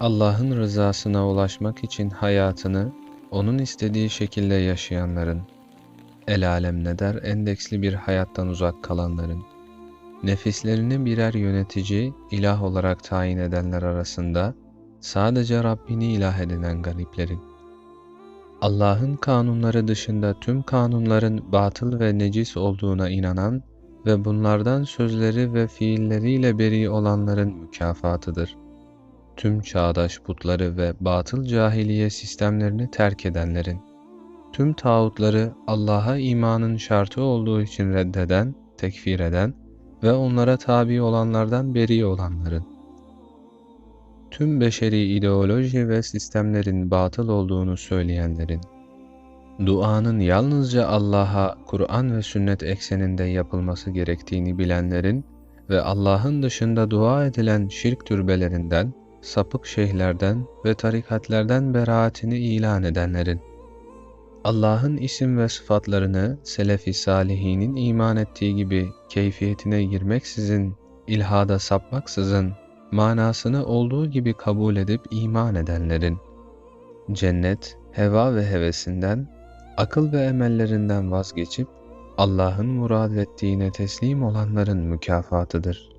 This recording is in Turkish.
Allah'ın rızasına ulaşmak için hayatını onun istediği şekilde yaşayanların, el alem ne der endeksli bir hayattan uzak kalanların, nefislerini birer yönetici, ilah olarak tayin edenler arasında sadece Rabbini ilah edinen gariplerin, Allah'ın kanunları dışında tüm kanunların batıl ve necis olduğuna inanan ve bunlardan sözleri ve fiilleriyle beri olanların mükafatıdır. Tüm çağdaş putları ve batıl cahiliye sistemlerini terk edenlerin, tüm tağutları Allah'a imanın şartı olduğu için reddeden, tekfir eden ve onlara tabi olanlardan beri olanların, tüm beşeri ideoloji ve sistemlerin batıl olduğunu söyleyenlerin, duanın yalnızca Allah'a Kur'an ve sünnet ekseninde yapılması gerektiğini bilenlerin ve Allah'ın dışında dua edilen şirk türbelerinden, sapık şeyhlerden ve tarikatlerden beraatini ilan edenlerin, Allah'ın isim ve sıfatlarını Selefi Salihinin iman ettiği gibi keyfiyetine girmeksizin, ilhada sapmaksızın, manasını olduğu gibi kabul edip iman edenlerin, cennet, heva ve hevesinden, akıl ve emellerinden vazgeçip Allah'ın murad ettiğine teslim olanların mükafatıdır.